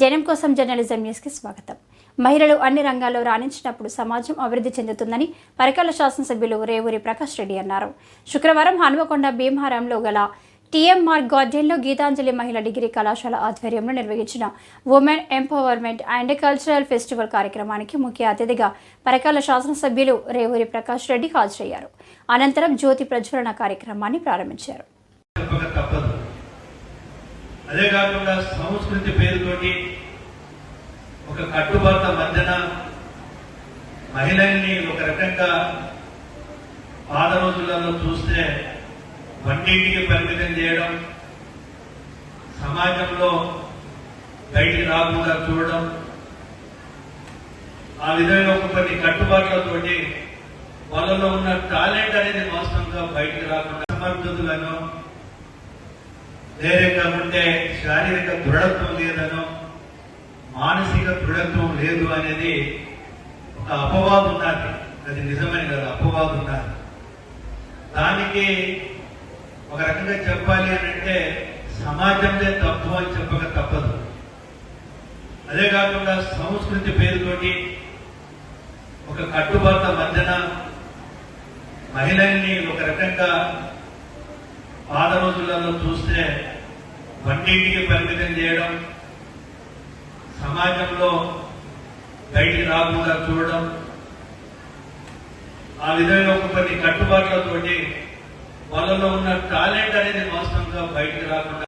జనం కోసం జర్నలిజం న్యూస్కి స్వాగతం. మహిళలు అన్ని రంగాల్లో రాణించినప్పుడు సమాజం అభివృద్ధి చెందుతుందని పరకాల శాసనసభ్యులు రేవూరి ప్రకాష్ రెడ్డి అన్నారు. శుక్రవారం హనుమకొండ భీమహారంలో గల టీఎంఆర్ గార్డెన్లో గీతాంజలి మహిళా డిగ్రీ కళాశాల ఆధ్వర్యంలో నిర్వహించిన women empowerment and cultural festival కార్యక్రమానికి ముఖ్య అతిథిగా పరకాల శాసనసభ్యులు రేవూరి ప్రకాష్ రెడ్డి హాజరయ్యారు. అనంతరం జ్యోతి ప్రజ్వలన కార్యక్రమాన్ని ప్రారంభించారు. అదే కాకుండా సంస్కృతి పేరుతోటి ఒక కట్టుబాట్ల మధ్యన మహిళల్ని ఒక రకంగా పాత రోజులలో చూస్తే వంటింటికి పరిమితం చేయడం సమాజంలో బయటికి రాకుండా చూడడం ఆ విధంగా ఒక కొన్ని కట్టుబాట్లతోటి వాళ్ళలో ఉన్న టాలెంట్ అనేది వాస్తవంగా బయటికి రాకుండా సమర్థులను లేకుంటే శారీరక దృఢత్వం లేదనో మానసిక దృఢత్వం లేదు అనేది ఒక అపవాదు ఉన్నది అది నిజమని కాదు అపవాదు ఉన్నది దానికి ఒక రకంగా చెప్పాలి అని అంటే సమాజంలో తప్పు అని చెప్పక తప్పదు. అదే కాకుండా సంస్కృతి పేరుతోటి ఒక కట్టుబాట్ల మధ్యన మహిళల్ని ఒక రకంగా పాత రోజులలో చూస్తే వంటింటికి పరిమితం చేయడం సమాజంలో బయటికి రాకుండా చూడడం ఆ విధంగా ఒక కొన్ని కట్టుబాట్లతోటి వాళ్ళలో ఉన్న టాలెంట్ అనేది వాస్తవంగా బయటికి రాకుండా